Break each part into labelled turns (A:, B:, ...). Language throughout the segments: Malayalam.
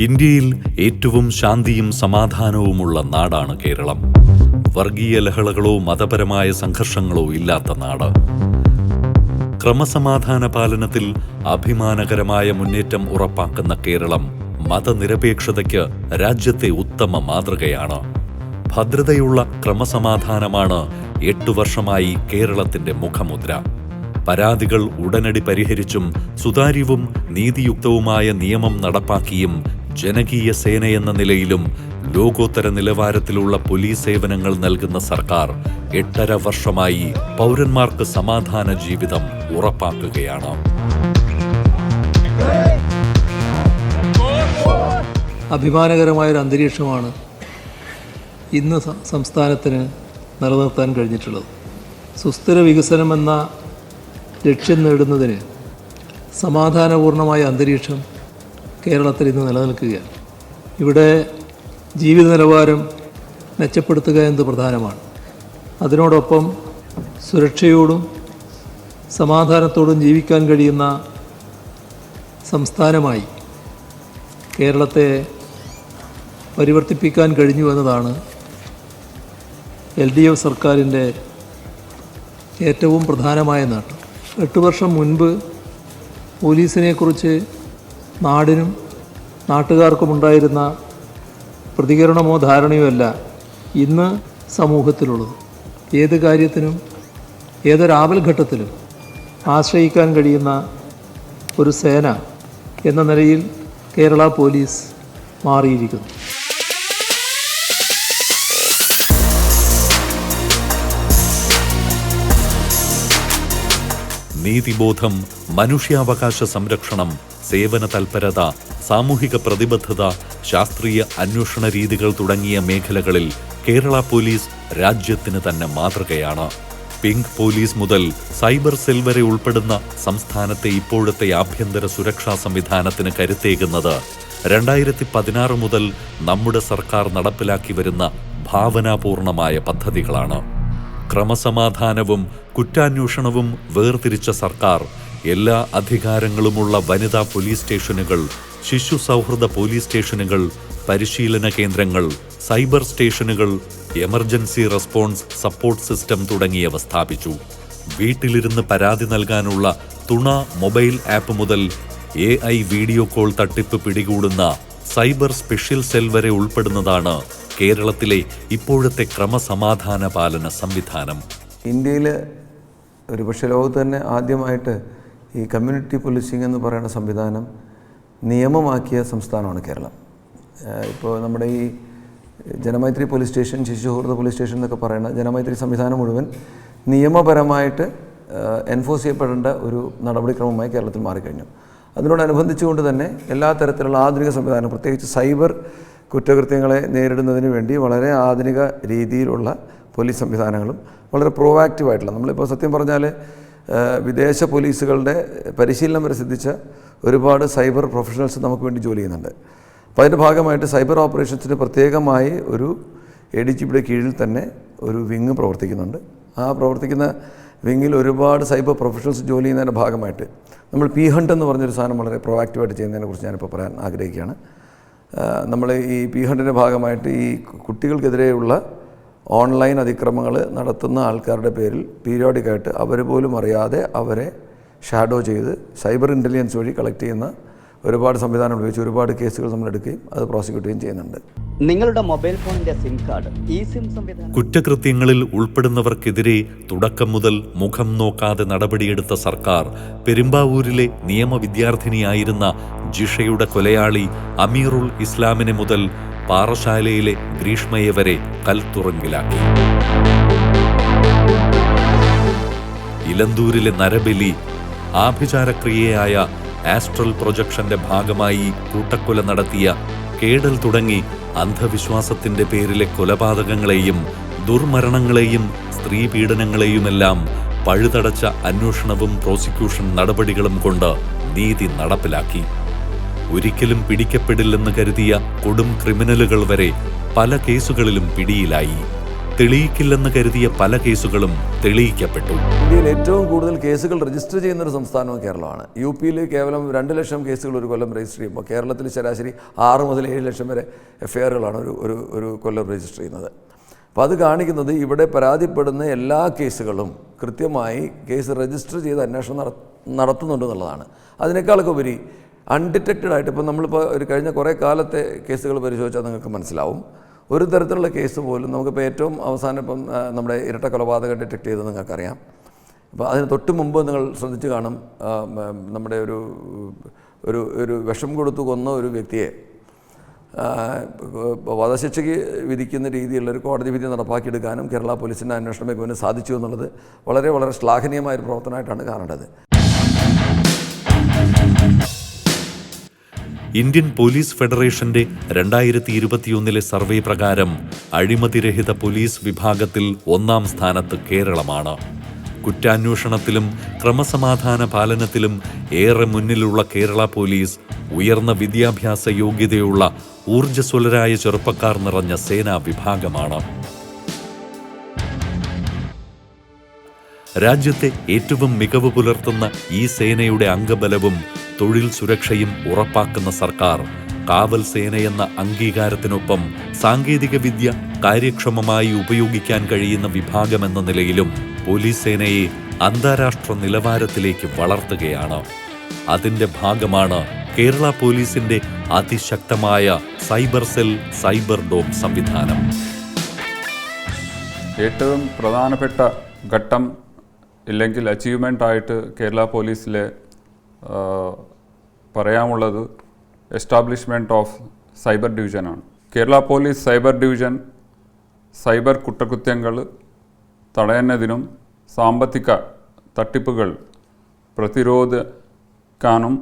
A: ഇന്ത്യയിൽ ഏറ്റവും ശാന്തിയും സമാധാനവുമുള്ള നാടാണ് കേരളം. വർഗീയ ലഹളകളോ മതപരമായ സംഘർഷങ്ങളോ ഇല്ലാത്ത നാട്. ക്രമസമാധാന പാലനത്തിൽ അഭിമാനകരമായ മുന്നേറ്റം ഉറപ്പാക്കുന്ന കേരളം മതനിരപേക്ഷതയ്ക്ക് രാജ്യത്തെ ഉത്തമ മാതൃകയാണ്. ഭദ്രതയുള്ള ക്രമസമാധാനമാണ് എട്ടു വർഷമായി കേരളത്തിന്റെ മുഖമുദ്ര. പരാതികൾ ഉടനടി പരിഹരിച്ചും സുതാര്യവും നീതിയുക്തവുമായ നിയമം നടപ്പാക്കിയും ജനകീയ സേനയെന്ന നിലയിലും ലോകോത്തര നിലവാരത്തിലുള്ള പോലീസ് സേവനങ്ങൾ നൽകുന്ന സർക്കാർ എട്ടര വർഷമായി പൗരന്മാർക്ക് സമാധാന ജീവിതം ഉറപ്പാക്കുകയാണ്.
B: അഭിമാനകരമായൊരു അന്തരീക്ഷമാണ് ഇന്ന് സംസ്ഥാനത്തിന് നിലനിർത്താൻ കഴിഞ്ഞിട്ടുള്ളത്. സുസ്ഥിര വികസനം എന്ന ലക്ഷ്യം നേടുന്നതിന് സമാധാനപൂർണമായ അന്തരീക്ഷം കേരളത്തിൽ ഇന്ന് നിലനിൽക്കുകയാണ് ഇവിടെ ജീവിത നിലവാരം മെച്ചപ്പെടുത്തുക എന്നത് പ്രധാനമാണ്. അതിനോടൊപ്പം സുരക്ഷയോടും സമാധാനത്തോടും ജീവിക്കാൻ കഴിയുന്ന സംസ്ഥാനമായി കേരളത്തെ പരിവർത്തിപ്പിക്കാൻ കഴിഞ്ഞു എന്നതാണ് എൽ ഡി എഫ് സർക്കാരിന്റെ ഏറ്റവും പ്രധാനമായ നേട്ടം. എട്ട് വർഷം മുൻപ് പോലീസിനെക്കുറിച്ച് നാടിനും നാട്ടുകാർക്കുമുണ്ടായിരുന്ന പ്രതികരണമോ ധാരണയോ അല്ല ഇന്ന് സമൂഹത്തിലുള്ളത്. ഏത് കാര്യത്തിനും ഏതൊരാപൽഘട്ടത്തിലും ആശ്രയിക്കാൻ കഴിയുന്ന ഒരു സേന എന്ന നിലയിൽ കേരള പോലീസ് മാറിയിരിക്കുന്നു.
A: നീതിബോധം മനുഷ്യാവകാശ സംരക്ഷണം സേവന തൽപരത സാമൂഹിക പ്രതിബദ്ധത ശാസ്ത്രീയ അന്വേഷണ രീതികൾ തുടങ്ങിയ മേഖലകളിൽ കേരള പോലീസ് രാജ്യത്തിന് തന്നെ മാതൃകയാണ്. പിങ്ക് പോലീസ് മുതൽ സൈബർ സെൽ വരെ ഉൾപ്പെടുന്ന സംസ്ഥാനത്തെ ഇപ്പോഴത്തെ ആഭ്യന്തര സുരക്ഷാ സംവിധാനത്തിന് കരുത്തേകുന്നത് രണ്ടായിരത്തി പതിനാറ് മുതൽ നമ്മുടെ സർക്കാർ നടപ്പിലാക്കി വരുന്ന ഭാവനാപൂർണമായ പദ്ധതികളാണ്. ക്രമസമാധാനവും കുറ്റാന്വേഷണവും വേർതിരിച്ച സർക്കാർ എല്ലാ അധികാരങ്ങളുമുള്ള വനിതാ പോലീസ് സ്റ്റേഷനുകൾ ശിശു സൗഹൃദ പോലീസ് സ്റ്റേഷനുകൾ പരിശീലന കേന്ദ്രങ്ങൾ സൈബർ സ്റ്റേഷനുകൾ എമർജൻസി റെസ്പോൺസ് സപ്പോർട്ട് സിസ്റ്റം തുടങ്ങിയവ സ്ഥാപിച്ചു. വീട്ടിലിരുന്ന് പരാതി നൽകാനുള്ള തുണ മൊബൈൽ ആപ്പ് മുതൽ എ ഐ വീഡിയോ കോൾ തട്ടിപ്പ് പിടികൂടുന്ന സൈബർ സ്പെഷ്യൽ സെൽ വരെ ഉൾപ്പെടുന്നതാണ് കേരളത്തിലെ ഇപ്പോഴത്തെ ക്രമസമാധാന പാലന സംവിധാനം.
C: ഇന്ത്യയിൽ ഒരുപക്ഷെ ലോകത്ത് തന്നെ ആദ്യമായിട്ട് ഈ കമ്മ്യൂണിറ്റി പോലീസിംഗ് എന്ന് പറയുന്ന സംവിധാനം നിയമമാക്കിയ സംസ്ഥാനമാണ് കേരളം. ഇപ്പോൾ നമ്മുടെ ഈ ജനമൈത്രി പോലീസ് സ്റ്റേഷൻ ശിശുഹൃദ പോലീസ് സ്റ്റേഷൻ എന്നൊക്കെ പറയുന്ന ജനമൈത്രി സംവിധാനം മുഴുവൻ നിയമപരമായിട്ട് എൻഫോഴ്സ് ചെയ്യപ്പെടേണ്ട ഒരു നടപടിക്രമമായി കേരളത്തിൽ മാറിക്കഴിഞ്ഞു. അതിനോടനുബന്ധിച്ചുകൊണ്ട് തന്നെ എല്ലാ തരത്തിലുള്ള ആധുനിക സംവിധാനം പ്രത്യേകിച്ച് സൈബർ കുറ്റകൃത്യങ്ങളെ നേരിടുന്നതിന് വേണ്ടി വളരെ ആധുനിക രീതിയിലുള്ള പോലീസ് സംവിധാനങ്ങളും വളരെ പ്രോവാക്റ്റീവായിട്ടുള്ള നമ്മളിപ്പോൾ സത്യം പറഞ്ഞാൽ വിദേശ പോലീസുകളുടെ പരിശീലനം വരെ ഒരുപാട് സൈബർ പ്രൊഫഷണൽസ് നമുക്ക് വേണ്ടി ജോലി ചെയ്യുന്നുണ്ട്. അപ്പോൾ അതിന്റെ ഭാഗമായിട്ട് സൈബർ ഓപ്പറേഷൻസിന് പ്രത്യേകമായി ഒരു എ ഡി ജി പിയുടെ കീഴിൽ തന്നെ ഒരു വിങ് പ്രവർത്തിക്കുന്നുണ്ട്. ആ പ്രവർത്തിക്കുന്ന വിങ്ങിൽ ഒരുപാട് സൈബർ പ്രൊഫഷണൽസ് ജോലി ചെയ്യുന്നതിന്റെ ഭാഗമായിട്ട് നമ്മൾ പി ഹണ്ട് എന്ന് പറഞ്ഞൊരു സാധനം വളരെ പ്രൊആക്റ്റീവായിട്ട് ചെയ്യുന്നതിനെക്കുറിച്ച് ഞാനിപ്പോൾ പറയാൻ ആഗ്രഹിക്കുകയാണ്. നമ്മൾ ഈ പി ഹണ്ടിന്റെ ഭാഗമായിട്ട് ഈ കുട്ടികൾക്കെതിരെയുള്ള ഓൺലൈൻ അതിക്രമങ്ങൾ നടത്തുന്ന ആൾക്കാരുടെ പേരിൽ പീരിയോഡിക്കായിട്ട് അവർ പോലും അറിയാതെ അവരെ ഷാഡോ ചെയ്ത് സൈബർ ഇന്റലിജൻസ് വഴി കളക്ട് ചെയ്യുന്ന ഒരുപാട് സംവിധാനം ഉപയോഗിച്ച് ഒരുപാട് കേസുകൾ നമ്മൾ എടുക്കുകയും അത് പ്രോസിക്യൂട്ട് ചെയ്യുകയും ചെയ്യുന്നുണ്ട്.
D: നിങ്ങളുടെ മൊബൈൽ ഫോണിന്റെ സിം കാർഡ് ഈ സിം സംവിധാനം
A: കുറ്റകൃത്യങ്ങളിൽ ഉൾപ്പെടുന്നവർക്കെതിരെ തുടക്കം മുതൽ മുഖം നോക്കാതെ നടപടിയെടുത്ത സർക്കാർ പെരുമ്പാവൂരിലെ നിയമ വിദ്യാർത്ഥിനിയായിരുന്ന ജിഷയുടെ കൊലയാളി അമീറുൽ ഇസ്ലാമിനെ മുതൽ പാറശാലയിലെ ഗ്രീഷ്മയെ വരെ കൽത്തുറങ്കിലാക്കി. ഇലന്തൂരിലെ നരബലി ആഭിചാരക്രിയയായ ആസ്ട്രൽ പ്രൊജക്ഷന്റെ ഭാഗമായി കൂട്ടക്കൊല നടത്തിയ കേടൽ തുടങ്ങി അന്ധവിശ്വാസത്തിന്റെ പേരിലെ കൊലപാതകങ്ങളെയും ദുർമരണങ്ങളെയും സ്ത്രീ പീഡനങ്ങളെയുമെല്ലാം പഴുതടച്ച അന്വേഷണവും പ്രോസിക്യൂഷൻ നടപടികളും കൊണ്ട് നീതി നടപ്പിലാക്കി. ഒരിക്കലും പിടിക്കപ്പെടില്ലെന്ന് കരുതിയ കൊടും ക്രിമിനലുകൾ വരെ പല കേസുകളിലും പിടിയിലായി. തെളിയിക്കില്ലെന്ന് കരുതിയ പല കേസുകളും തെളിയിക്കപ്പെട്ടു.
C: ഇന്ത്യയിൽ ഏറ്റവും കൂടുതൽ കേസുകൾ രജിസ്റ്റർ ചെയ്യുന്ന ഒരു സംസ്ഥാനവും കേരളമാണ്. യു പിയിൽ കേവലം രണ്ട് ലക്ഷം കേസുകൾ ഒരു കൊല്ലം രജിസ്റ്റർ ചെയ്യുമ്പോൾ കേരളത്തിൽ ശരാശരി ആറ് മുതൽ ഏഴ് ലക്ഷം വരെ എഫ്ഐആറുകളാണ് ഒരു ഒരു ഒരു കൊല്ലം രജിസ്റ്റർ ചെയ്യുന്നത്. അപ്പോൾ അത് കാണിക്കുന്നത് ഇവിടെ പരാതിപ്പെടുന്ന എല്ലാ കേസുകളും കൃത്യമായി കേസ് രജിസ്റ്റർ ചെയ്ത് അന്വേഷണം നട നടത്തുന്നുണ്ട് എന്നുള്ളതാണ്. അതിനേക്കാളൊക്കെ ഉപരി അൺഡിറ്റക്റ്റഡ് ആയിട്ട് ഇപ്പം നമ്മളിപ്പോൾ ഒരു കഴിഞ്ഞ കുറേ കാലത്തെ കേസുകൾ പരിശോധിച്ചാൽ നിങ്ങൾക്ക് മനസ്സിലാവും. ഒരു തരത്തിലുള്ള കേസ് പോലും നമുക്കിപ്പോൾ ഏറ്റവും അവസാനം ഇപ്പം നമ്മുടെ ഇരട്ട കൊലപാതകം ഡിറ്റക്ട് ചെയ്തത് നിങ്ങൾക്കറിയാം. അപ്പോൾ അതിന് തൊട്ട് മുമ്പ് നിങ്ങൾ ശ്രദ്ധിച്ച് കാണും നമ്മുടെ ഒരു ഒരു ഒരു വിഷം കൊടുത്തു കൊന്ന ഒരു വ്യക്തിയെ വധശിക്ഷയ്ക്ക് വിധിക്കുന്ന രീതിയിലുള്ള ഒരു കോടതി വിധി നടപ്പാക്കിയെടുക്കാനും കേരള പോലീസിന്റെ അന്വേഷണ മികവിന് സാധിച്ചു എന്നുള്ളത് വളരെ വളരെ ശ്ലാഘനീയമായ ഒരു പ്രവർത്തനമായിട്ടാണ് കാണേണ്ടത്.
A: ഇന്ത്യൻ പോലീസ് ഫെഡറേഷന്റെ രണ്ടായിരത്തി ഇരുപത്തിയൊന്നിലെ സർവേ പ്രകാരം അഴിമതിരഹിത പോലീസ് വിഭാഗത്തിൽ ഒന്നാം സ്ഥാനത്ത് കേരളമാണ്. കുറ്റാന്വേഷണത്തിലും ക്രമസമാധാന പാലനത്തിലും ഏറെ മുന്നിലുള്ള കേരള പോലീസ് ഉയർന്ന വിദ്യാഭ്യാസ യോഗ്യതയുള്ള ഊർജസ്വലരായ ചെറുപ്പക്കാർ നിറഞ്ഞ സേനാ വിഭാഗമാണ്. രാജ്യത്തെ ഏറ്റവും മികവ് പുലർത്തുന്ന ഈ സേനയുടെ അംഗബലവും തൊഴിൽ സുരക്ഷയും ഉറപ്പാക്കുന്ന സർക്കാർ കാവൽ സേനയെന്ന അംഗീകാരത്തിനൊപ്പം സാങ്കേതികവിദ്യ കാര്യക്ഷമമായി ഉപയോഗിക്കാൻ കഴിയുന്ന വിഭാഗമെന്ന നിലയിലും പോലീസ് സേനയെ അന്താരാഷ്ട്ര നിലവാരത്തിലേക്ക് വളർത്തുകയാണ്. അതിന്റെ ഭാഗമാണ് കേരള പോലീസിന്റെ അതിശക്തമായ സൈബർ സെൽ സൈബർ ഡോം സംവിധാനം.
E: ഏറ്റവും പ്രധാനപ്പെട്ട ഘട്ടം ഇല്ലെങ്കിൽ അച്ചീവ്മെന്റ് ആയിട്ട് കേരള പോലീസിലെ പറയാമുള്ളത് എസ്റ്റാബ്ലിഷ്മെന്റ് ഓഫ് സൈബർ ഡിവിഷനാണ് Kerala police cyber division cyber കുറ്റകൃത്യങ്ങൾ തടയുന്നതിനും സാമ്പത്തിക തട്ടിപ്പുകൾ പ്രതിരോധിക്കാനും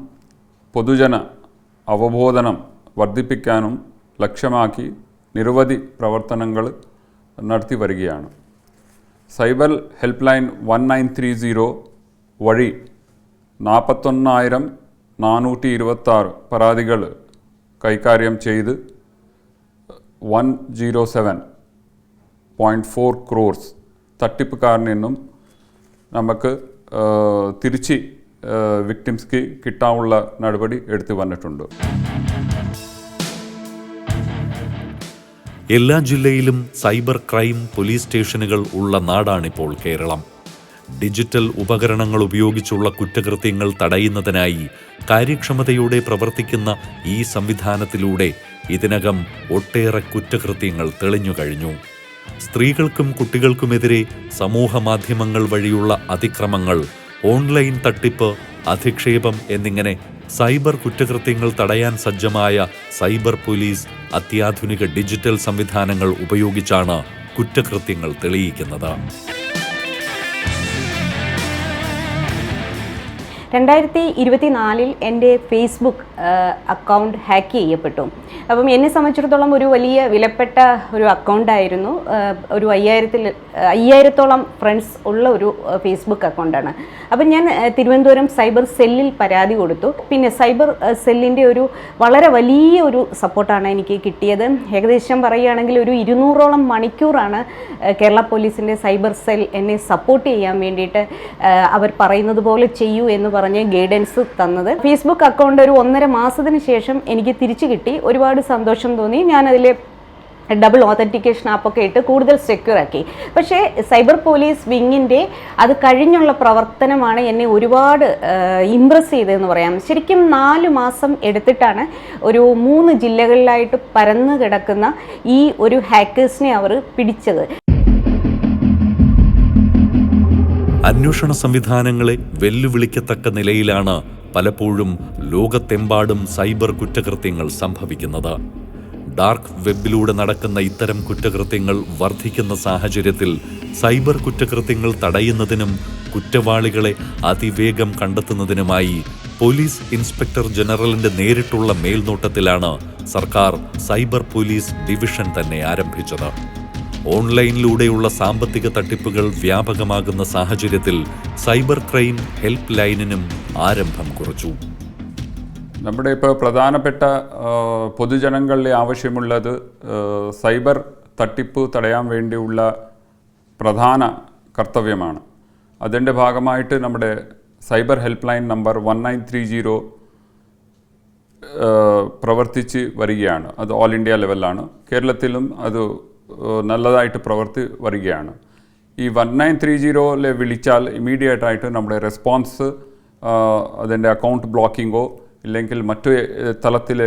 E: പൊതുജന അവബോധനം വർദ്ധിപ്പിക്കാനും ലക്ഷ്യമാക്കി നിരവധി പ്രവർത്തനങ്ങൾ നടത്തി വരികയാണ്. Cyber help line one nine three zero വഴി നാൽപ്പത്തൊന്നായിരം നാനൂറ്റി ഇരുപത്താറ് പരാതികൾ കൈകാര്യം ചെയ്ത് one zero seven point four crores തട്ടിപ്പുകാരിൽ നിന്നും നമുക്ക് തിരിച്ച് വിക്ടിംസ്ക്ക് കിട്ടാനുള്ള നടപടി എടുത്തു വന്നിട്ടുണ്ട്.
A: എല്ലാ ജില്ലയിലും സൈബർ ക്രൈം പോലീസ് സ്റ്റേഷനുകൾ ഉള്ള നാടാണിപ്പോൾ കേരളം. ഡിജിറ്റൽ ഉപകരണങ്ങൾ ഉപയോഗിച്ചുള്ള കുറ്റകൃത്യങ്ങൾ തടയുന്നതിനായി കാര്യക്ഷമതയോടെ പ്രവർത്തിക്കുന്ന ഈ സംവിധാനത്തിലൂടെ ഇതിനകം ഒട്ടേറെ കുറ്റകൃത്യങ്ങൾ തെളിഞ്ഞു കഴിഞ്ഞു. സ്ത്രീകൾക്കും കുട്ടികൾക്കുമെതിരെ സമൂഹ മാധ്യമങ്ങൾ വഴിയുള്ള അതിക്രമങ്ങൾ ഓൺലൈൻ തട്ടിപ്പ് അധിക്ഷേപം എന്നിങ്ങനെ സൈബർ കുറ്റകൃത്യങ്ങൾ തടയാൻ സജ്ജമായ സൈബർ പോലീസ് അത്യാധുനിക ഡിജിറ്റൽ സംവിധാനങ്ങൾ ഉപയോഗിച്ചാണ് കുറ്റകൃത്യങ്ങൾ തെളിയിക്കുന്നത്.
F: രണ്ടായിരത്തി ഇരുപത്തിനാലിൽ എന്റെ ഫേസ്ബുക്ക് അക്കൗണ്ട് ഹാക്ക് ചെയ്യപ്പെട്ടു. അപ്പം എന്നെ സംബന്ധിച്ചിടത്തോളം ഒരു വലിയ വിലപ്പെട്ട ഒരു അക്കൗണ്ടായിരുന്നു. ഒരു അയ്യായിരത്തിൽ അയ്യായിരത്തോളം ഫ്രണ്ട്സ് ഉള്ള ഒരു ഫേസ്ബുക്ക് അക്കൗണ്ടാണ്. അപ്പം ഞാൻ തിരുവനന്തപുരം സൈബർ സെല്ലിൽ പരാതി കൊടുത്തു. പിന്നെ സൈബർ സെല്ലിന്റെ ഒരു വളരെ വലിയ ഒരു സപ്പോർട്ടാണ് എനിക്ക് കിട്ടിയത്. ഏകദേശം പറയുകയാണെങ്കിൽ ഒരു ഇരുന്നൂറോളം മണിക്കൂറാണ് കേരള പോലീസിന്റെ സൈബർ സെൽ എന്നെ സപ്പോർട്ട് ചെയ്യാൻ വേണ്ടിയിട്ട് അവർ പറയുന്നത് പോലെ ചെയ്യൂ എന്ന് പറഞ്ഞ് ഗൈഡൻസ് തന്നത്. ഫേസ്ബുക്ക് അക്കൗണ്ട് ഒരു ഒന്നര മാസത്തിന് ശേഷം എനിക്ക് തിരിച്ചു കിട്ടി. ഒരുപാട് സന്തോഷം തോന്നി. ഞാനതിൽ ഡബിൾ ഓതന്റിക്കേഷൻ ആപ്പൊക്കെ ഇട്ട് കൂടുതൽ സെക്യൂർ ആക്കി. പക്ഷേ സൈബർ പോലീസ് വിങ്ങിന്റെ അത് കഴിഞ്ഞുള്ള പ്രവർത്തനമാണ് എന്നെ ഒരുപാട് ഇമ്പ്രസ് ചെയ്തതെന്ന് പറയാം. ശരിക്കും നാല് മാസം എടുത്തിട്ടാണ് ഒരു മൂന്ന് ജില്ലകളിലായിട്ട് പരന്നു കിടക്കുന്ന ഈ ഒരു ഹാക്കേഴ്സിനെ അവർ പിടിച്ചത്.
A: അന്വേഷണ സംവിധാനങ്ങളെ വെല്ലുവിളിക്കത്തക്ക നിലയിലാണ് പലപ്പോഴും ലോകത്തെമ്പാടും സൈബർ കുറ്റകൃത്യങ്ങൾ സംഭവിക്കുന്നത്. ഡാർക്ക് വെബിലൂടെ നടക്കുന്ന ഇത്തരം കുറ്റകൃത്യങ്ങൾ വർദ്ധിക്കുന്ന സാഹചര്യത്തിൽ സൈബർ കുറ്റകൃത്യങ്ങൾ തടയുന്നതിനും കുറ്റവാളികളെ അതിവേഗം കണ്ടെത്തുന്നതിനുമായി പോലീസ് ഇൻസ്പെക്ടർ ജനറലിന്റെ നേരിട്ടുള്ള മേൽനോട്ടത്തിലാണ് സർക്കാർ സൈബർ പോലീസ് ഡിവിഷൻ തന്നെ ആരംഭിച്ചത്. ഓൺലൈനിലൂടെയുള്ള സാമ്പത്തിക തട്ടിപ്പുകൾ വ്യാപകമാകുന്ന സാഹചര്യത്തിൽ സൈബർ ക്രൈം ഹെൽപ്പ് ലൈനിനും ആരംഭം കുറിച്ചു.
E: നമ്മുടെ ഇപ്പോൾ പ്രധാനപ്പെട്ട പൊതുജനങ്ങളിലെ ആവശ്യമുള്ളത് സൈബർ തട്ടിപ്പ് തടയാൻ വേണ്ടിയുള്ള പ്രധാന കർത്തവ്യമാണ്. അതിന്റെ ഭാഗമായിട്ട് നമ്മുടെ cyber help line number one nine three zero പ്രവർത്തിച്ച് വരികയാണ്. അത് ഓൾ ഇന്ത്യ ലെവലാണ് കേരളത്തിലും അത് നല്ലതായിട്ട് പ്രവർത്തി വരികയാണ്. ഈ വൺ നയൻ ത്രീ ജീറോയിലെ വിളിച്ചാൽ ഇമ്മീഡിയറ്റ് ആയിട്ട് നമ്മുടെ റെസ്പോൺസ് അതിന്റെ അക്കൗണ്ട് ബ്ലോക്കിങ്ങോ ഇല്ലെങ്കിൽ മറ്റു തലത്തിൽ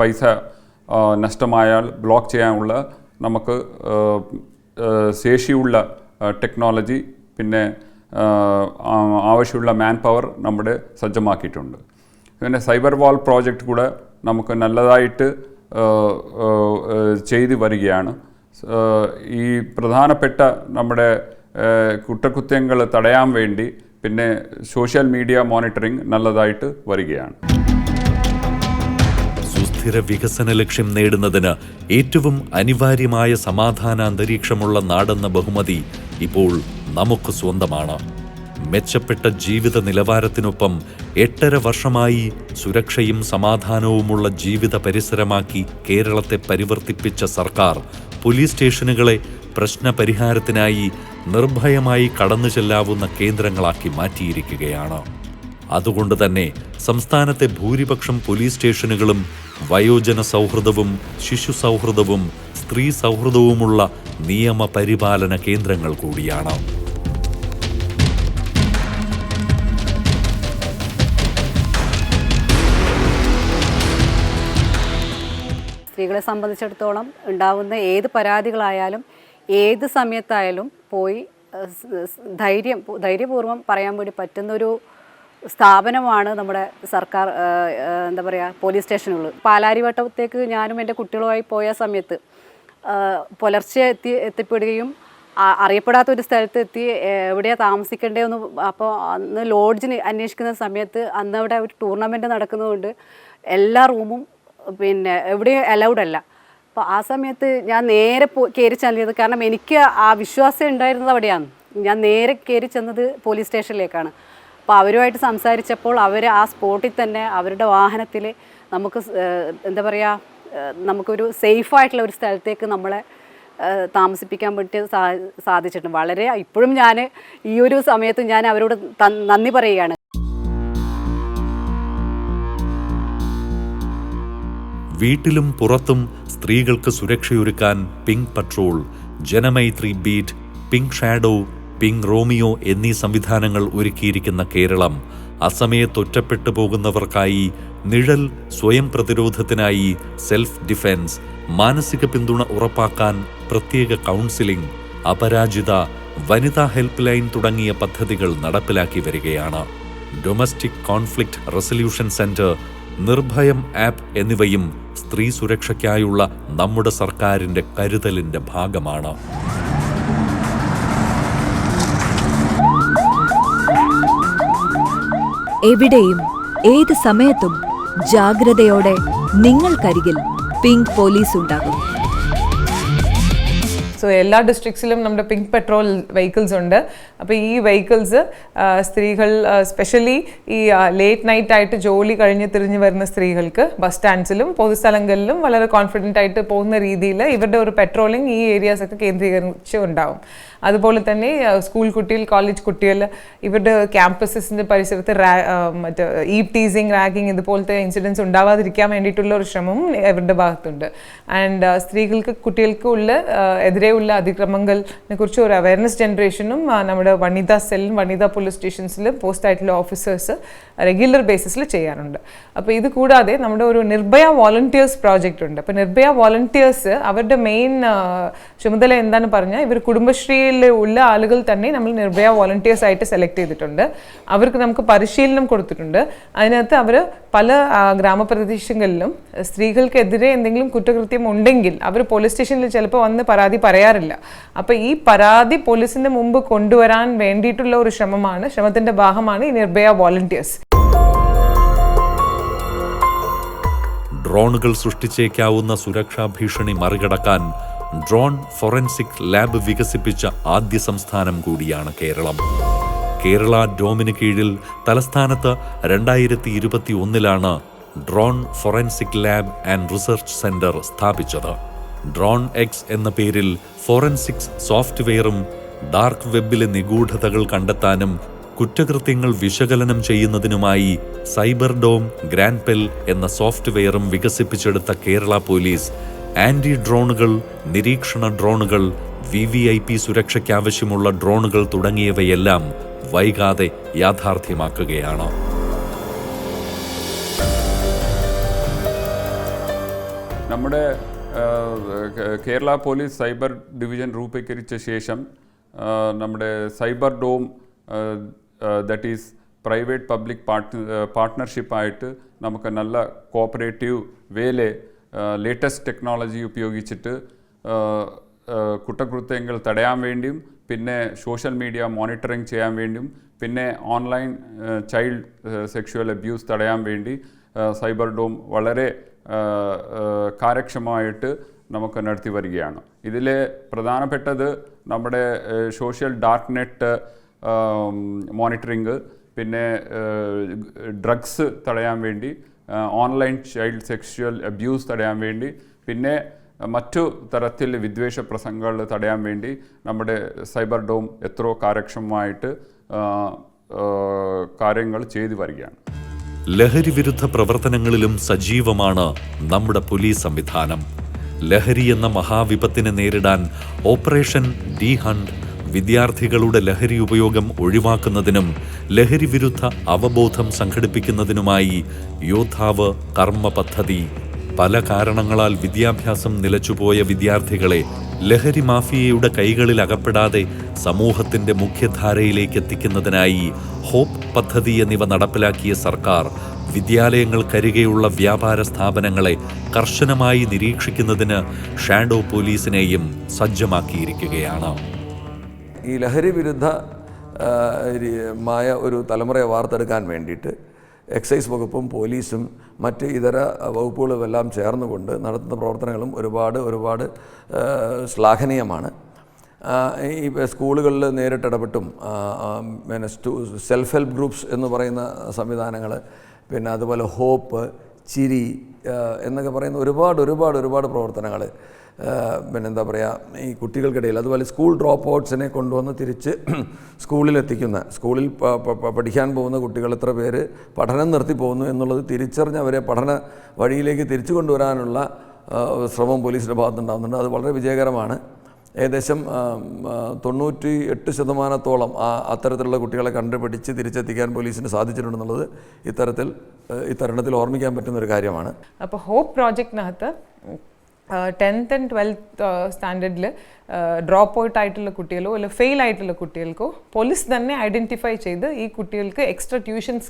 E: പൈസ നഷ്ടമായാൽ ബ്ലോക്ക് ചെയ്യാനുള്ള നമുക്ക് ശേഷിയുള്ള ടെക്നോളജി പിന്നെ ആവശ്യമുള്ള മാൻ പവർ നമ്മുടെ സജ്ജമാക്കിയിട്ടുണ്ട്. പിന്നെ സൈബർ വാൾ പ്രോജക്റ്റ് കൂടെ നമുക്ക് നല്ലതായിട്ട് ചെയ്തു വരികയാണ്. ഈ പ്രധാനപ്പെട്ട നമ്മുടെ കുറ്റകൃത്യങ്ങൾ തടയാൻ വേണ്ടി പിന്നെ സോഷ്യൽ മീഡിയ മോണിറ്ററിംഗ് നല്ലതായിട്ട് വരികയാണ്.
A: സുസ്ഥിര വികസന ലക്ഷ്യം നേടുന്നതിന് ഏറ്റവും അനിവാര്യമായ സമാധാന അന്തരീക്ഷമുള്ള നാടെന്ന ബഹുമതി ഇപ്പോൾ നമുക്ക് സ്വന്തമാണ്. മെച്ചപ്പെട്ട ജീവിത നിലവാരത്തിനൊപ്പം എട്ടര വർഷമായി സുരക്ഷയും സമാധാനവുമുള്ള ജീവിത പരിസരമാക്കി കേരളത്തെ പരിവർത്തിപ്പിച്ച സർക്കാർ പോലീസ് സ്റ്റേഷനുകളെ പ്രശ്നപരിഹാരത്തിനായി നിർഭയമായി കടന്നു ചെല്ലാവുന്ന കേന്ദ്രങ്ങളാക്കി മാറ്റിയിരിക്കുകയാണ്. അതുകൊണ്ട് തന്നെ സംസ്ഥാനത്തെ ഭൂരിപക്ഷം പോലീസ് സ്റ്റേഷനുകളും വയോജന സൗഹൃദവും ശിശു സൗഹൃദവും സ്ത്രീ സൗഹൃദവുമുള്ള നിയമപരിപാലന കേന്ദ്രങ്ങൾ കൂടിയാണ്.
G: സ്ത്രീകളെ സംബന്ധിച്ചിടത്തോളം ഉണ്ടാവുന്ന ഏത് പരാതികളായാലും ഏത് സമയത്തായാലും പോയി ധൈര്യം ധൈര്യപൂർവം പറയാൻ വേണ്ടി പറ്റുന്നൊരു സ്ഥാപനമാണ് നമ്മുടെ സർക്കാർ എന്താ പറയുക പോലീസ് സ്റ്റേഷനുകൾ. പാലാരിവട്ടത്തേക്ക് ഞാനും എന്റെ കുട്ടികളുമായി പോയ സമയത്ത് പുലർച്ചെ എത്തി എത്തിപ്പെടുകയും അറിയപ്പെടാത്ത ഒരു സ്ഥലത്ത് എത്തി എവിടെയാണ് താമസിക്കേണ്ടതെന്ന് അപ്പോൾ അന്ന് ലോഡ്ജിന് അന്വേഷിക്കുന്ന സമയത്ത് അന്ന് അവിടെ ഒരു ടൂർണമെന്റ് നടക്കുന്നതുകൊണ്ട് എല്ലാ റൂമും പിന്നെ എവിടെ അലൗഡ് അല്ല. അപ്പോൾ ആ സമയത്ത് ഞാൻ നേരെ പോ കയറി ചെല്ലിയത് കാരണം എനിക്ക് ആ വിശ്വാസം ഉണ്ടായിരുന്നത് അവിടെയാണ്. ഞാൻ നേരെ കയറി ചെന്നത് പോലീസ് സ്റ്റേഷനിലേക്കാണ് അപ്പോൾ അവരുമായിട്ട് സംസാരിച്ചപ്പോൾ അവർ ആ സ്പോട്ടിൽ തന്നെ അവരുടെ വാഹനത്തിൽ നമുക്ക് എന്താ പറയുക നമുക്കൊരു സേഫായിട്ടുള്ള ഒരു സ്ഥലത്തേക്ക് നമ്മളെ താമസിപ്പിക്കാൻ സാ സാധിച്ചിട്ടുണ്ട്. വളരെ ഇപ്പോഴും ഞാൻ ഈ ഒരു സമയത്ത് ഞാൻ അവരോട് നന്ദി പറയുകയാണ്.
A: വീട്ടിലും പുറത്തും സ്ത്രീകൾക്ക് സുരക്ഷയൊരുക്കാൻ pink patrol Janamaithri beat pink shadow pink Romeo എന്നീ സംവിധാനങ്ങൾ ഒരുക്കിയിരിക്കുന്ന കേരളം അസമയത്തൊറ്റപ്പെട്ടു പോകുന്നവർക്കായി നിഴൽ സ്വയം പ്രതിരോധത്തിനായി സെൽഫ് ഡിഫെൻസ് മാനസിക പിന്തുണ ഉറപ്പാക്കാൻ പ്രത്യേക കൗൺസിലിംഗ് അപരാജിത വനിതാ ഹെൽപ്പ് ലൈൻ തുടങ്ങിയ പദ്ധതികൾ നടപ്പിലാക്കി വരികയാണ്. Domestic conflict resolution centre Nirbhayam app എന്നിവയും സ്ത്രീ സുരക്ഷയ്ക്കായുള്ള നമ്മുടെ സർക്കാരിന്റെ കരുതലിന്റെ ഭാഗമാണ്.
H: എവിടെയും ഏത് സമയത്തും ജാഗ്രതയോടെ നിങ്ങൾക്കരികിൽ പിങ്ക് പോലീസ് ഉണ്ടാകും.
I: സോ എല്ലാ ഡിസ്ട്രിക്ട്സിലും നമ്മുടെ പിങ്ക് പെട്രോൾ വെഹിക്കിൾസ് ഉണ്ട്. അപ്പോൾ ഈ വെഹിക്കിൾസ് സ്ത്രീകൾ സ്പെഷ്യലി ഈ ലേറ്റ് നൈറ്റ് ആയിട്ട് ജോലി കഴിഞ്ഞ് തിരിഞ്ഞു വരുന്ന സ്ത്രീകൾക്ക് ബസ് സ്റ്റാൻഡ്സിലും പൊതുസ്ഥലങ്ങളിലും വളരെ കോൺഫിഡന്റ് ആയിട്ട് പോകുന്ന രീതിയിൽ ഇവരുടെ ഒരു പെട്രോളിംഗ് ഈ ഏരിയാസൊക്കെ കേന്ദ്രീകരിച്ച് ഉണ്ടാവും അതുപോലെ തന്നെ സ്കൂൾ കുട്ടികൾ കോളേജ് കുട്ടികൾ ഇവരുടെ ക്യാമ്പസസിന്റെ പരിസരത്ത് റാ മറ്റേ ഈ ടീസിങ് റാഗിങ് ഇതുപോലത്തെ ഇൻസിഡൻസ് ഉണ്ടാവാതിരിക്കാൻ വേണ്ടിയിട്ടുള്ള ഒരു ശ്രമവും ഇവരുടെ ഭാഗത്തുണ്ട്. ആൻഡ് സ്ത്രീകൾക്ക് കുട്ടികൾക്ക് ഉള്ള എതിരെയുള്ള അതിക്രമങ്ങളിനെ കുറിച്ച് ഒരു അവയർനെസ് ജനറേഷനും നമ്മുടെ വനിതാ സെല്ലും വനിതാ പോലീസ് സ്റ്റേഷൻസിലും പോസ്റ്റ് ആയിട്ടുള്ള ഓഫീസേഴ്സ് റെഗുലർ ബേസിസിൽ ചെയ്യാറുണ്ട്. അപ്പോൾ ഇത് കൂടാതെ നമ്മുടെ ഒരു നിർഭയ വോളണ്ടിയേഴ്സ് പ്രോജക്റ്റ് ഉണ്ട്. അപ്പോൾ നിർഭയ വോളണ്ടിയേഴ്സ് അവരുടെ മെയിൻ ചുമതല എന്താണെന്ന് പറഞ്ഞാൽ ഇവർ കുടുംബശ്രീയിൽ ഉള്ള ആളുകൾ തന്നെ നമ്മൾ നിർഭയ വോളണ്ടിയേഴ്സ് ആയിട്ട് സെലക്ട് ചെയ്തിട്ടുണ്ട്. അവർക്ക് നമുക്ക് പരിശീലനം കൊടുത്തിട്ടുണ്ട്. അതിനകത്ത് അവർ പല ഗ്രാമപ്രദേശങ്ങളിലും സ്ത്രീകൾക്കെതിരെ എന്തെങ്കിലും കുറ്റകൃത്യം ഉണ്ടെങ്കിൽ അവർ പോലീസ് സ്റ്റേഷനിൽ ചിലപ്പോൾ വന്ന് പരാതി പറയാറില്ല. അപ്പോൾ ഈ പരാതി പോലീസിന്റെ മുമ്പ് കൊണ്ടുവരാൻ വേണ്ടിയിട്ടുള്ള ഒരു ശ്രമമാണ് ശ്രമത്തിന്റെ ഭാഗമാണ് ഈ നിർഭയ വോളണ്ടിയേഴ്സ്
A: ഡ്രോണുകൾ സൃഷ്ടിച്ചേക്കാവുന്ന സുരക്ഷാ ഭീഷണി മറികടക്കാൻ ഡ്രോൺ ഫോറൻസിക് ലാബ് വികസിപ്പിച്ച ആദ്യ സംസ്ഥാനം കൂടിയാണ് കേരളം. കേരള ഡോമിന് കീഴിൽ തലസ്ഥാനത്ത് രണ്ടായിരത്തി ഇരുപത്തി ഒന്നിലാണ് drone forensic lab and research centre സ്ഥാപിച്ചത്. ഡ്രോൺ എക്സ് എന്ന പേരിൽ ഫോറൻസിക്സ് സോഫ്റ്റ്വെയറും ഡാർക്ക് വെബിലെ നിഗൂഢതകൾ കണ്ടെത്താനും കുറ്റകൃത്യങ്ങൾ വിശകലനം ചെയ്യുന്നതിനുമായി സൈബർ ഡോം ഗ്രാൻഡ് പെൽ എന്ന സോഫ്റ്റ്വെയറും വികസിപ്പിച്ചെടുത്ത കേരള പോലീസ് ആന്റി ഡ്രോണുകൾ നിരീക്ഷണ ഡ്രോണുകൾ വി വി ഐ പി സുരക്ഷയ്ക്കാവശ്യമുള്ള ഡ്രോണുകൾ തുടങ്ങിയവയെല്ലാം വൈകാതെ യാഥാർത്ഥ്യമാക്കുകയാണ്.
E: നമ്മുടെ കേരള പോലീസ് സൈബർ ഡിവിഷൻ രൂപീകരിച്ച ശേഷം നമ്മുടെ cyber dome that is private public part പാർട്ട്ണർഷിപ്പായിട്ട് നമുക്ക് നല്ല കോപ്പറേറ്റീവ് വേലെ ലേറ്റസ്റ്റ് ടെക്നോളജി ഉപയോഗിച്ചിട്ട് കുറ്റകൃത്യങ്ങൾ തടയാൻ വേണ്ടിയും പിന്നെ സോഷ്യൽ മീഡിയ മോണിറ്ററിങ് ചെയ്യാൻ വേണ്ടിയും പിന്നെ ഓൺലൈൻ ചൈൽഡ് സെക്ഷുവൽ അബ്യൂസ് തടയാൻ വേണ്ടി സൈബർ ഡോം വളരെ കാര്യക്ഷമമായിട്ട് നമുക്ക് നടത്തി വരികയാണ്. ഇതിലെ പ്രധാനപ്പെട്ടത് നമ്മുടെ സോഷ്യൽ ഡാർക്ക് നെറ്റ് മോണിറ്ററിങ് പിന്നെ ഡ്രഗ്സ് തടയാൻ വേണ്ടി ഓൺലൈൻ ചൈൽഡ് സെക്ഷൽ അബ്യൂസ് തടയാൻ വേണ്ടി പിന്നെ മറ്റു തരത്തിൽ വിദ്വേഷ പ്രസംഗങ്ങൾ തടയാൻ വേണ്ടി നമ്മുടെ സൈബർ ഡോം എത്രയോ കാര്യക്ഷമമായിട്ട് കാര്യങ്ങൾ ചെയ്തു വരികയാണ്.
A: ലഹരി വിരുദ്ധ പ്രവർത്തനങ്ങളിലും സജീവമാണ് നമ്മുടെ പോലീസ് സംവിധാനം. ലഹരി എന്ന മഹാവിപത്തിനെ നേരിടാൻ ഓപ്പറേഷൻ ഡി ഹണ്ട് വിദ്യാർത്ഥികളുടെ ലഹരി ഉപയോഗം ഒഴിവാക്കുന്നതിനും ലഹരി വിരുദ്ധ അവബോധം സംഘടിപ്പിക്കുന്നതിനുമായി യോദ്ധാവ് കർമ്മ പദ്ധതി. പല കാരണങ്ങളാൽ വിദ്യാഭ്യാസം നിലച്ചുപോയ വിദ്യാർത്ഥികളെ ലഹരി മാഫിയയുടെ കൈകളിൽ അകപ്പെടാതെ സമൂഹത്തിന്റെ മുഖ്യധാരയിലേക്ക് എത്തിക്കുന്നതിനായി ഹോപ്പ് പദ്ധതി എന്നിവ നടപ്പിലാക്കിയ സർക്കാർ വിദ്യാലയങ്ങൾക്കരികെയുള്ള വ്യാപാര സ്ഥാപനങ്ങളെ കർശനമായി നിരീക്ഷിക്കുന്നതിന് ഷാഡോ പോലീസിനെയും സജ്ജമാക്കിയിരിക്കുകയാണ്.
C: ഈ ലഹരി വിരുദ്ധ മായ ഒരു തലമുറയെ വാർത്തെടുക്കാൻ വേണ്ടിയിട്ട് എക്സൈസ് വകുപ്പും പോലീസും മറ്റ് ഇതര വകുപ്പുകളും എല്ലാം ചേർന്നുകൊണ്ട് നടത്തുന്ന പ്രവർത്തനങ്ങളും ഒരുപാട് ഒരുപാട് ശ്ലാഘനീയമാണ്. ഈ സ്കൂളുകളിൽ നേരിട്ടിടപെട്ടും പിന്നെ സെൽഫ് ഹെൽപ്പ് ഗ്രൂപ്പ്സ് എന്ന് പറയുന്ന സംവിധാനങ്ങൾ പിന്നെ അതുപോലെ ഹോപ്പ് ചിരി എന്നൊക്കെ പറയുന്ന ഒരുപാട് ഒരുപാട് ഒരുപാട് പ്രവർത്തനങ്ങൾ പിന്നെന്താ പറയുക ഈ കുട്ടികൾക്കിടയിൽ അതുപോലെ സ്കൂൾ ഡ്രോപ്പ് ഔട്ട്സിനെ കൊണ്ടുവന്ന് തിരിച്ച് സ്കൂളിലെത്തിക്കുന്ന സ്കൂളിൽ പഠിക്കാൻ പോകുന്ന കുട്ടികൾ എത്ര പേര് പഠനം നിർത്തി പോകുന്നു എന്നുള്ളത് തിരിച്ചറിഞ്ഞ് അവരെ പഠന വഴിയിലേക്ക് തിരിച്ചു കൊണ്ടുവരാനുള്ള ശ്രമം പോലീസിന്റെ ഭാഗത്തുണ്ടാകുന്നുണ്ട് അത് വളരെ വിജയകരമാണ്. ഏകദേശം തൊണ്ണൂറ്റി എട്ട് ശതമാനത്തോളം ആ അത്തരത്തിലുള്ള കുട്ടികളെ കണ്ടുപിടിച്ച് തിരിച്ചെത്തിക്കാൻ പോലീസിന് സാധിച്ചിട്ടുണ്ടെന്നുള്ളത് ഇത്തരത്തിൽ ഇത്തരുണത്തിൽ ഓർമ്മിക്കാൻ പറ്റുന്ന ഒരു കാര്യമാണ്.
I: അപ്പോൾ ഹോപ്പ് പ്രോജക്റ്റിനകത്ത് ടെൻത്ത് ആൻഡ് ട്വൽത്ത് സ്റ്റാൻഡേർഡിൽ ഡ്രോപ്പ് ഔട്ട് ആയിട്ടുള്ള കുട്ടികളോ അല്ല ഫെയിൽ ആയിട്ടുള്ള കുട്ടികൾക്കോ പോലീസ് തന്നെ ഐഡന്റിഫൈ ചെയ്ത് ഈ കുട്ടികൾക്ക് എക്സ്ട്രാ ട്യൂഷൻസ്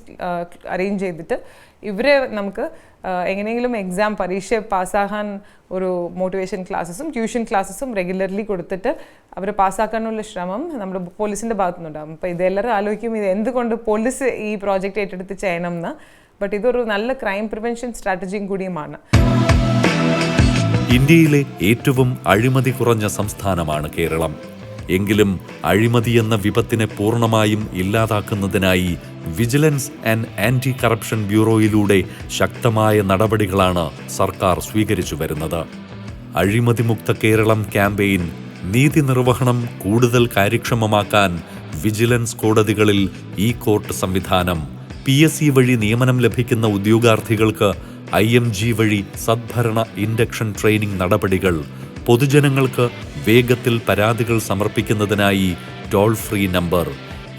I: അറേഞ്ച് ചെയ്തിട്ട് ഇവരെ നമുക്ക് എങ്ങനെയെങ്കിലും എക്സാം പരീക്ഷ പാസ്സാകാൻ ഒരു മോട്ടിവേഷൻ ക്ലാസ്സസും ട്യൂഷൻ ക്ലാസ്സസും റെഗുലർലി കൊടുത്തിട്ട് അവരെ പാസ്സാക്കാനുള്ള ശ്രമം നമ്മുടെ പോലീസിന്റെ ഭാഗത്തുനിന്നുണ്ടാകും. അപ്പോൾ ഇതെല്ലാവരും ആലോചിക്കും ഇത് എന്തുകൊണ്ട് പോലീസ് ഈ പ്രോജക്റ്റ് ഏറ്റെടുത്ത് ചെയ്യണം എന്ന് ബട്ട് ഇതൊരു നല്ല ക്രൈം പ്രിവെൻഷൻ സ്ട്രാറ്റജിയും കൂടിയുമാണ്.
A: ഇന്ത്യയിലെ ഏറ്റവും അഴിമതി കുറഞ്ഞ സംസ്ഥാനമാണ് കേരളം. എങ്കിലും അഴിമതി എന്ന വിപത്തിനെ പൂർണമായും ഇല്ലാതാക്കുന്നതിനായി വിജിലൻസ് ആൻഡ് ആന്റി കറപ്ഷൻ ബ്യൂറോയിലൂടെ ശക്തമായ നടപടികളാണ് സർക്കാർ സ്വീകരിച്ചു വരുന്നത്. അഴിമതി മുക്ത കേരളം ക്യാമ്പയിൻ നീതി നിർവഹണം കൂടുതൽ കാര്യക്ഷമമാക്കാൻ വിജിലൻസ് കോടതികളിൽ ഇ കോർട്ട് സംവിധാനം പി എസ് സി വഴി നിയമനം ലഭിക്കുന്ന ഉദ്യോഗാർത്ഥികൾക്ക് ഐ എം ജി വഴി സദ്ഭരണ ഇൻഡക്ഷൻ ട്രെയിനിംഗ് നടപടികൾ പൊതുജനങ്ങൾക്ക് വേഗത്തിൽ പരാതികൾ സമർപ്പിക്കുന്നതിനായി toll free number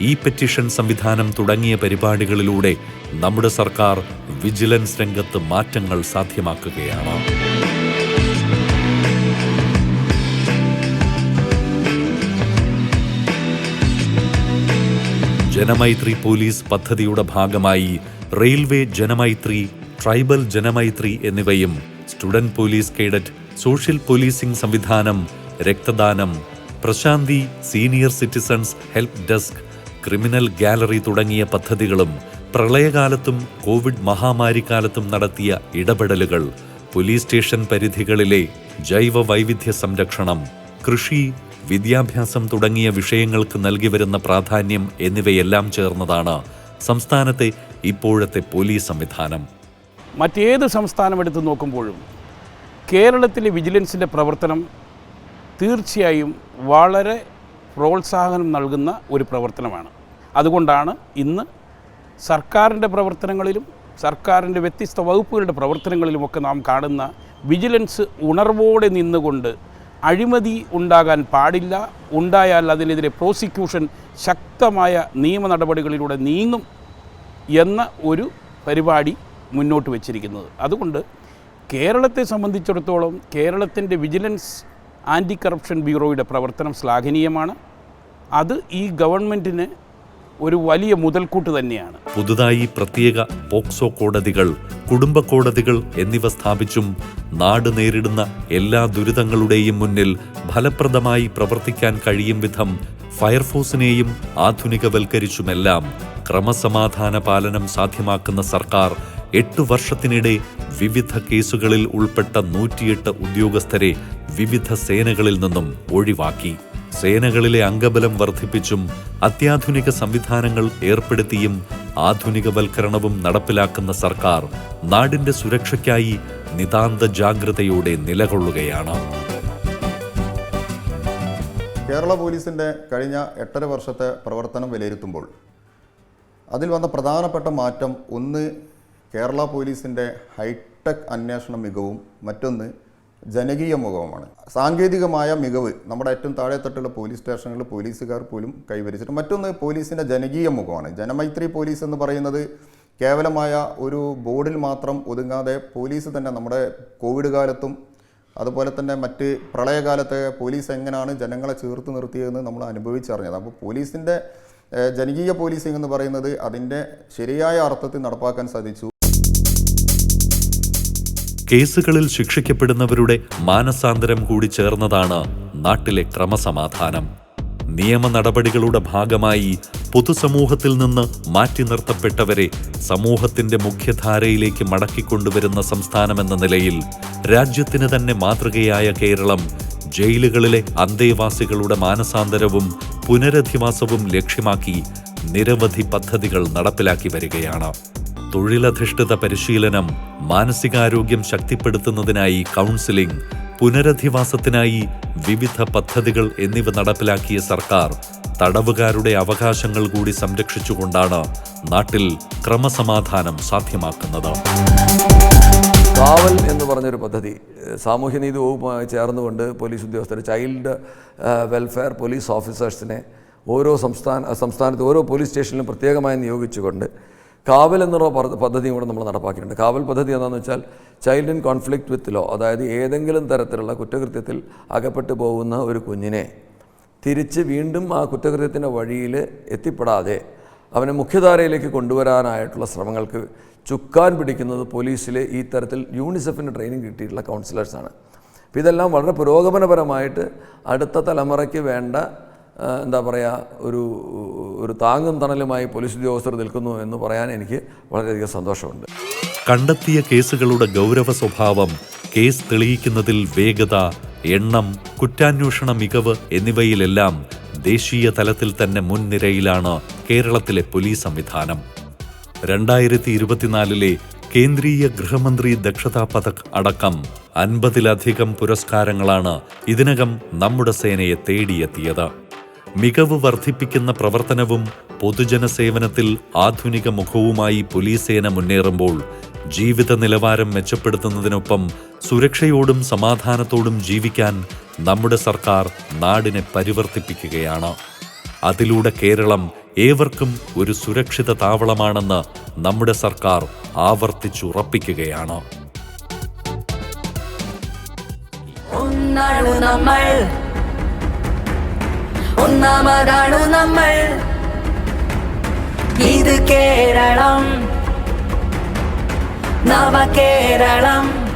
A: e petition സംവിധാനം തുടങ്ങിയ പരിപാടികളിലൂടെ നമ്മുടെ സർക്കാർ വിജിലൻസ് രംഗത്ത് മാറ്റങ്ങൾ സാധ്യമാക്കുകയാണ്. ജനമൈത്രി പോലീസ് പദ്ധതിയുടെ ഭാഗമായി റെയിൽവേ ജനമൈത്രി ട്രൈബൽ ജനമൈത്രി എന്നിവയും student police cadet social policing സംവിധാനം രക്തദാനം Prashanthi senior citizens help desk criminal gallery തുടങ്ങിയ പദ്ധതികളും പ്രളയകാലത്തും കോവിഡ് മഹാമാരിക്കാലത്തും നടത്തിയ ഇടപെടലുകൾ പോലീസ് സ്റ്റേഷൻ പരിധികളിലെ ജൈവ വൈവിധ്യ സംരക്ഷണം കൃഷി വിദ്യാഭ്യാസം തുടങ്ങിയ വിഷയങ്ങൾക്ക് നൽകി വരുന്ന പ്രാധാന്യം എന്നിവയെല്ലാം ചേർന്നതാണ് സംസ്ഥാനത്തെ ഇപ്പോഴത്തെ പോലീസ് സംവിധാനം.
J: മറ്റേത് സംസ്ഥാനം എടുത്ത് നോക്കുമ്പോഴും കേരളത്തിലെ വിജിലൻസിന്റെ പ്രവർത്തനം തീർച്ചയായും വളരെ പ്രോത്സാഹനം നൽകുന്ന ഒരു പ്രവർത്തനമാണ്. അതുകൊണ്ടാണ് ഇന്ന് സർക്കാരിന്റെ പ്രവർത്തനങ്ങളിലും സർക്കാരിന്റെ വ്യത്യസ്ത വകുപ്പുകളുടെ പ്രവർത്തനങ്ങളിലുമൊക്കെ നാം കാണുന്ന വിജിലൻസ് ഉണർവോടെ നിന്നുകൊണ്ട് അഴിമതി ഉണ്ടാകാൻ പാടില്ല. ഉണ്ടായാൽ അതിനെതിരെ പ്രോസിക്യൂഷൻ ശക്തമായ നിയമ നടപടികളിലൂടെ നീങ്ങും എന്ന ഒരു പരിപാടി മുന്നോട്ട് വച്ചിരിക്കുന്നത്. അതുകൊണ്ട് കേരളത്തെ സംബന്ധിച്ചിടത്തോളം കേരളത്തിന്റെ വിജിലൻസ് ആന്റി കറപ്ഷൻ ബ്യൂറോയുടെ പ്രവർത്തനം ശ്ലാഘനീയമാണ്. അത് ഈ ഗവൺമെന്റിന് ഒരു വലിയ മുതൽക്കൂട്ട് തന്നെയാണ്.
A: പുതുതായി പ്രത്യേക പോക്സോ കോടതികൾ കുടുംബ കോടതികൾ എന്നിവ സ്ഥാപിച്ചും നാട് നേരിടുന്ന എല്ലാ ദുരിതങ്ങളുടെയും മുന്നിൽ ഫലപ്രദമായി പ്രവർത്തിക്കാൻ കഴിയും വിധം ഫയർഫോഴ്സിനെയും ആധുനികവൽക്കരിച്ചുമെല്ലാം ക്രമസമാധാന പാലനം സാധ്യമാക്കുന്ന സർക്കാർ എട്ടു വർഷത്തിനിടെ വിവിധ കേസുകളിൽ ഉൾപ്പെട്ട നൂറ്റിയെട്ട് ഉദ്യോഗസ്ഥരെ വിവിധ സേനകളിൽ നിന്നും ഒഴിവാക്കി. സേനകളിലെ അംഗബലം വർദ്ധിപ്പിച്ചും അത്യാധുനിക സംവിധാനങ്ങൾ ഏർപ്പെടുത്തിയും ആധുനികവൽക്കരണവും നടപ്പിലാക്കുന്ന സർക്കാർ നാടിന്റെ സുരക്ഷയ്ക്കായി നിതാന്ത ജാഗ്രതയോടെ നിലകൊള്ളുകയാണ്.
K: കേരള പോലീസിന്റെ കഴിഞ്ഞ എട്ടര വർഷത്തെ പ്രവർത്തനം വിലയിരുത്തുമ്പോൾ അതിൽ വന്ന പ്രധാനപ്പെട്ട മാറ്റം ഒന്ന് കേരള പോലീസിന്റെ ഹൈടെക് അന്വേഷണ മികവും മറ്റൊന്ന് ജനകീയ മുഖവുമാണ്. സാങ്കേതികമായ മികവ് നമ്മുടെ ഏറ്റവും താഴെത്തട്ടുള്ള പോലീസ് സ്റ്റേഷനുകളിൽ പോലീസുകാർ പോലും കൈവരിച്ചിട്ട് മറ്റൊന്ന് പോലീസിന്റെ ജനകീയ മുഖമാണ്. ജനമൈത്രി പോലീസ് എന്ന് പറയുന്നത് കേവലമായ ഒരു ബോർഡിൽ മാത്രം ഒതുങ്ങാതെ പോലീസ് തന്നെ നമ്മുടെ കോവിഡ് കാലത്തും അതുപോലെ തന്നെ മറ്റ് പ്രളയകാലത്തെ പോലീസ് എങ്ങനെയാണ് ജനങ്ങളെ ചേർത്ത് നിർത്തിയതെന്ന് നമ്മൾ അനുഭവിച്ചറിഞ്ഞത്. അപ്പോൾ പോലീസിന്റെ ജനകീയ പോലീസിംഗ് എന്ന് പറയുന്നത് അതിന്റെ ശരിയായ അർത്ഥത്തിൽ നടപ്പാക്കാൻ സാധിച്ചു.
A: കേസുകളിൽ ശിക്ഷിക്കപ്പെടുന്നവരുടെ മാനസാന്തരം കൂടി ചേർന്നതാണ് നാട്ടിലെ ക്രമസമാധാനം. നിയമ നടപടികളുടെ ഭാഗമായി പൊതുസമൂഹത്തിൽ നിന്ന് മാറ്റി നിർത്തപ്പെട്ടവരെ സമൂഹത്തിന്റെ മുഖ്യധാരയിലേക്ക് മടക്കിക്കൊണ്ടുവരുന്ന സംസ്ഥാനമെന്ന നിലയിൽ രാജ്യത്തിന് തന്നെ മാതൃകയായ കേരളം ജയിലുകളിലെ അന്തേവാസികളുടെ മാനസാന്തരവും പുനരധിവാസവും ലക്ഷ്യമാക്കി നിരവധി പദ്ധതികൾ നടപ്പിലാക്കി വരികയാണ്. തൊഴിലധിഷ്ഠിത പരിശീലനം മാനസികാരോഗ്യം ശക്തിപ്പെടുത്തുന്നതിനായി കൗൺസിലിംഗ് പുനരധിവാസത്തിനായി വിവിധ പദ്ധതികൾ എന്നിവ നടപ്പിലാക്കിയ സർക്കാർ തടവുകാരുടെ അവകാശങ്ങൾ കൂടി സംരക്ഷിച്ചുകൊണ്ടാണ് നാട്ടിൽ ക്രമസമാധാനം സാധ്യമാക്കുന്നത്.
C: കാവൽ എന്ന് പറഞ്ഞൊരു പദ്ധതി സാമൂഹ്യനീതി വകുപ്പുമായി ചേർന്നുകൊണ്ട് പോലീസ് ഉദ്യോഗസ്ഥർ ചൈൽഡ് വെൽഫെയർ പോലീസ് ഓഫീസേഴ്സിനെ ഓരോ സംസ്ഥാന സംസ്ഥാനത്ത് ഓരോ പോലീസ് സ്റ്റേഷനിലും പ്രത്യേകമായി നിയോഗിച്ചുകൊണ്ട് കാവൽ എന്നുള്ള പദ്ധ- പദ്ധതിയും കൂടെ നമ്മൾ നടപ്പാക്കിയിട്ടുണ്ട്. കാവൽ പദ്ധതി എന്താണെന്ന് വെച്ചാൽ child in conflict with law അതായത് ഏതെങ്കിലും തരത്തിലുള്ള കുറ്റകൃത്യത്തിൽ അകപ്പെട്ടു പോകുന്ന ഒരു കുഞ്ഞിനെ തിരിച്ച് വീണ്ടും ആ കുറ്റകൃത്യത്തിന്റെ വഴിയിൽ എത്തിപ്പെടാതെ അവനെ മുഖ്യധാരയിലേക്ക് കൊണ്ടുവരാനായിട്ടുള്ള ശ്രമങ്ങൾക്ക് ചുക്കാൻ പിടിക്കുന്നത് പോലീസിലെ ഈ തരത്തിൽ യൂണിസെഫിന് ട്രെയിനിങ് കിട്ടിയിട്ടുള്ള കൗൺസിലേഴ്സാണ് അപ്പോൾ ഇതെല്ലാം വളരെ പുരോഗമനപരമായിട്ട് അടുത്ത തലമുറയ്ക്ക് വേണ്ട എന്താ പറയുക ഒരു ഒരു താങ്ങും തണലുമായി പോലീസ് ഉദ്യോഗസ്ഥർ നിൽക്കുന്നു എന്ന് പറയാൻ എനിക്ക് വളരെയധികം സന്തോഷമുണ്ട്.
A: കണ്ടെത്തിയ കേസുകളുടെ ഗൗരവ സ്വഭാവം കേസ് തെളിയിക്കുന്നതിൽ വേഗത എണ്ണം കുറ്റാന്വേഷണ മികവ് എന്നിവയിലെല്ലാം ദേശീയ തലത്തിൽ തന്നെ മുൻനിരയിലാണ് കേരളത്തിലെ പോലീസ് സംവിധാനം. രണ്ടായിരത്തി ഇരുപത്തിനാലിലെ കേന്ദ്രീയ ഗൃഹമന്ത്രി ദക്ഷതാ പഥക് അടക്കം അൻപതിലധികം പുരസ്കാരങ്ങളാണ് ഇതിനകം നമ്മുടെ സേനയെ തേടിയെത്തിയത്. മികവ് വർദ്ധിപ്പിക്കുന്ന പ്രവർത്തനവും പൊതുജന സേവനത്തിൽ ആധുനിക മുഖവുമായി പോലീസ് സേന മുന്നേറുമ്പോൾ ജീവിത നിലവാരം മെച്ചപ്പെടുത്തുന്നതിനൊപ്പം സുരക്ഷയോടും സമാധാനത്തോടും ജീവിക്കാൻ നമ്മുടെ സർക്കാർ നാടിനെ പരിവർത്തിപ്പിക്കുകയാണ്. അതിലൂടെ കേരളം ഏവർക്കും ഒരു സുരക്ഷിത താവളമാണെന്ന് നമ്മുടെ സർക്കാർ ആവർത്തിച്ചുറപ്പിക്കുകയാണ്.
L: നമ്മൾ ഒന്നാമതാണു നമ്മൾ. ഇത് കേരളം. നവകേരളം.